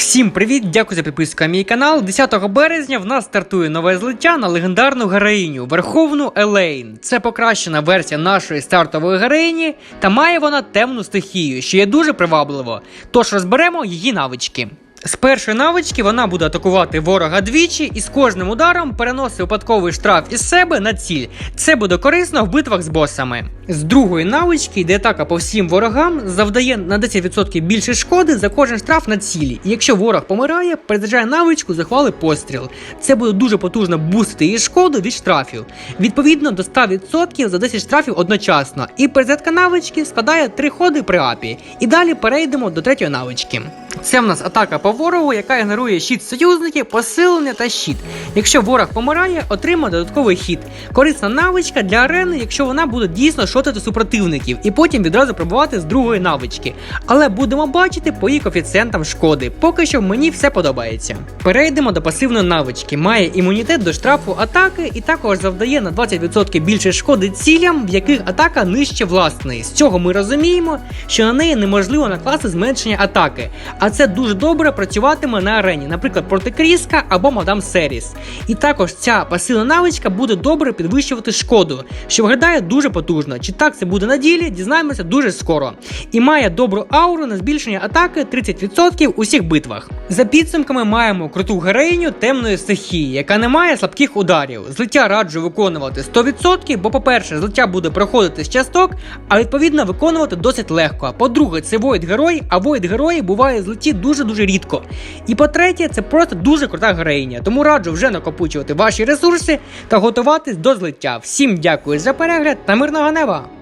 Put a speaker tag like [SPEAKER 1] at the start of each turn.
[SPEAKER 1] Всім привіт! Дякую за підписку на мій канал. 10 березня в нас стартує нове злиття на легендарну героїню Верховну Елейн. Це покращена версія нашої стартової героїні, та має вона темну стихію, що є дуже привабливо. Тож розберемо її навички. З першої навички вона буде атакувати ворога двічі і з кожним ударом переносить випадковий штраф із себе на ціль. Це буде корисно в битвах з босами. З другої навички йде атака по всім ворогам, завдає на 10% більше шкоди за кожен штраф на цілі. І якщо ворог помирає, перезаряджає навичку захвали постріл. Це буде дуже потужно бустити її шкоду від штрафів. Відповідно до 100% за 10 штрафів одночасно. І перезарядка навички складає 3 ходи при апі. І далі перейдемо до третьої навички. Це в нас атака по ворогу, яка генерує щит союзників, посилення та щит. Якщо ворог помирає, отримає додатковий хід. Корисна навичка для арени, якщо вона буде дійсно шотити супротивників, і потім відразу пробувати з другої навички. Але будемо бачити по її коефіцієнтам шкоди. Поки що мені все подобається. Перейдемо до пасивної навички. Має імунітет до штрафу атаки і також завдає на 20% більше шкоди цілям, в яких атака нижче власної. З цього ми розуміємо, що на неї неможливо накласти зменшення атаки. А це дуже добре працюватиме на арені, наприклад, проти Кріска або Мадам Серіс. І також ця пасивна навичка буде добре підвищувати шкоду, що виглядає дуже потужно. Чи так це буде на ділі, дізнаємося дуже скоро. І має добру ауру на збільшення атаки 30% у всіх битвах. За підсумками маємо круту героїню темної стихії, яка не має слабких ударів. Злиття раджу виконувати 100%, бо, по-перше, злиття буде проходити з часток, а відповідно виконувати досить легко. А по-друге, це воїд герой, а воїд герої буває злиті дуже-дуже рідко. І по-третє, це просто дуже крута героїня. Тому раджу вже накопичувати ваші ресурси та готуватись до злиття. Всім дякую за перегляд та мирного неба!